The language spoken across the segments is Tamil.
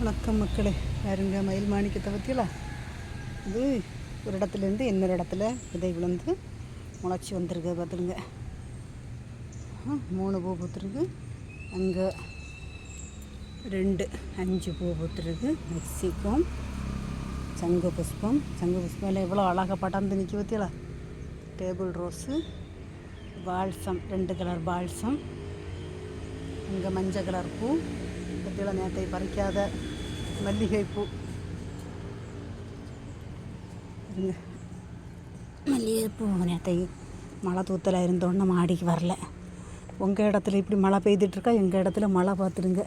வணக்கம் மக்களே. பாருங்க மயில் மாணிக்கத்தை பற்றியலா இது ஒரு இடத்துலேருந்து இன்னொரு இடத்துல விதை விழுந்து முளைச்சி வந்திருக்கு பார்த்துருங்க மூணு பூ பூத்துருக்கு. அங்கே ரெண்டு அஞ்சு பூ பூத்துருக்கு. மெக்சிகம் சங்கு புஷ்பம். சங்கு புஷ்பம் எவ்வளோ அழகாக படர்ந்து நிற்க பற்றியலா டேபிள் ரோஸு பால்சம் ரெண்டு கலர் பால்சம். இங்கே மஞ்சள் கலர் பூ. பத்தியில் நேற்றை பறிக்காத மல்லிகை பூ இருங்க. மல்லிகை நேற்றை மழை தூத்தலாக இருந்தோன்னே மாடிக்கு வரல. உங்கள் இடத்துல இப்படி மழை பெய்துட்ருக்கா எங்கள் இடத்துல மழை பார்த்துருங்க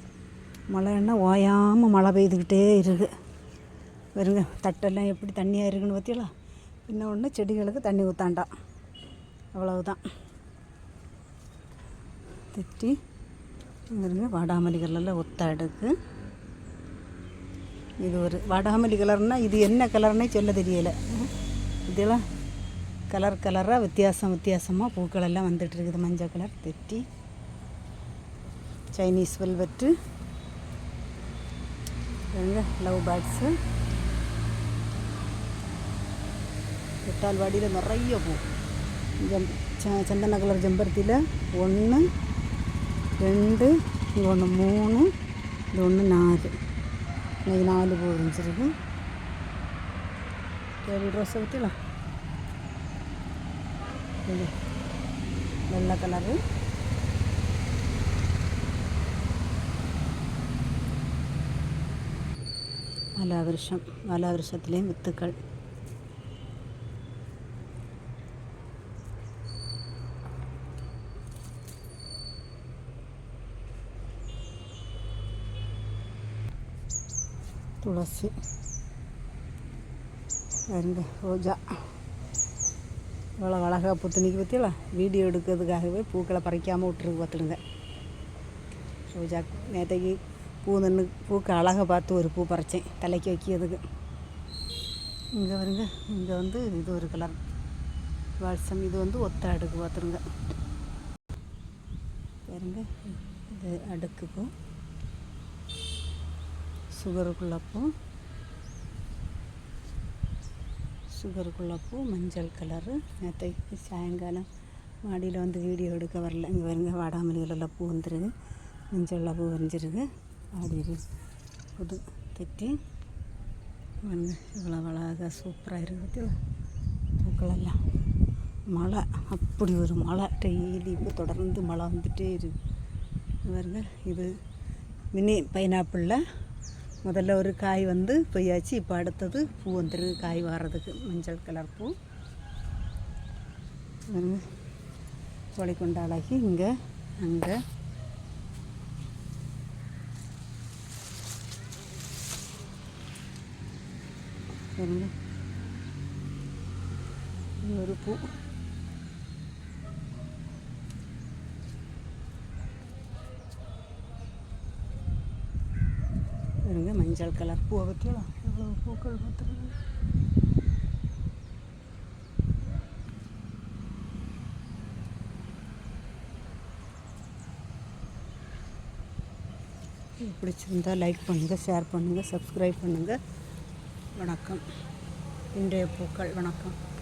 மழைன்னா ஓயாமல் மழை பெய்துக்கிட்டே இருக்கு. வருங்க தட்டெல்லாம் எப்படி தண்ணியாக இருக்குன்னு பார்த்தீங்களா இன்னொன்று செடிகளுக்கு தண்ணி ஊற்றாண்டாம் அவ்வளவுதான். திட்டி இங்கே வாடாமல்லி கலரில் ஒத்த அடுக்கு. இது ஒரு வாடாமல்லி கலர்னால் இது என்ன கலர்னே சொல்ல தெரியலை. இதெல்லாம் கலர் கலராக வித்தியாசம் வித்தியாசமாக பூக்கள் எல்லாம் மஞ்சள் கலர் தெட்டி சைனீஸ் வெல்வெட்டு லவ் பேர்ட்ஸு தொட்டால்வாடியில் நிறைய பூ. ஜம் ச- சந்தன கலர் ஜம்பருத்தியில் ஒன்று ரெண்டு இது ஒன்று மூணு இது ஒன்று நாலு இன்னைக்கு நாலு பூ இருந்துருக்கு டேபிள் ரோஸை பற்றிலாம் இது வெள்ளை கலரு வலாவிருஷம் வலாவிருஷத்துலேயும் வித்துக்கள் துளசி பாருங்க ரோஜா இவ்வளோ அழகாக புத்துணிக்கு நிற்க வீடியோ எடுக்கிறதுக்காகவே பூக்களை பறிக்காமல் விட்டுருக்கு பார்த்துடுங்க ரோஜா நேற்றைக்கு பூ நின்று பூக்கு அழகாக பார்த்து ஒரு பூ பறித்தேன் தலைக்கு வைக்கிறதுக்கு. இங்கே வருங்க இங்கே வந்து இது ஒரு கலர். வாட்ஸம் இது வந்து ஒத்த அடுக்கு பார்த்துருங்க பாருங்க இது அடுக்கு பூ சுகருக்குள்ள பூ. மஞ்சள் கலரு நேற்றைக்கு சாயங்காலம் மாடியில் வந்து வீடியோ எடுக்க வரல. இங்கே வருங்க வாடாமல்லிகளில் பூ வந்துருக்கு மஞ்சள் பூ வரைஞ்சிருக்கு. ஆடி புது தட்டி பாருங்க இவ்வளோ அழகாக சூப்பராக இருக்குது பூக்களெல்லாம். மழை. அப்படி ஒரு மழை. டெய்லி இப்போ தொடர்ந்து மழை வந்துகிட்டே இருக்கு. இது பாருங்க இது மினி பைனாப்பிளில் முதல்ல ஒரு காய் வந்து பொய்யாச்சு இப்போ அடுத்தது பூ வந்துருக்கு காய் வாரதுக்கு. மஞ்சள் கலர் பூ. பாருங்க. கோழிக்கொண்ட அழகி இங்கே அங்கே. ஒரு பூ. பாருங்க மஞ்சள் கலர் பூவை பற்றியலாம் எவ்வளோ பூக்கள் பார்த்துருங்க பிடிச்சிருந்தா லைக் பண்ணுங்கள் ஷேர் பண்ணுங்கள் சப்ஸ்கிரைப் பண்ணுங்கள் வணக்கம். இன்றைய பூக்கள் வணக்கம்.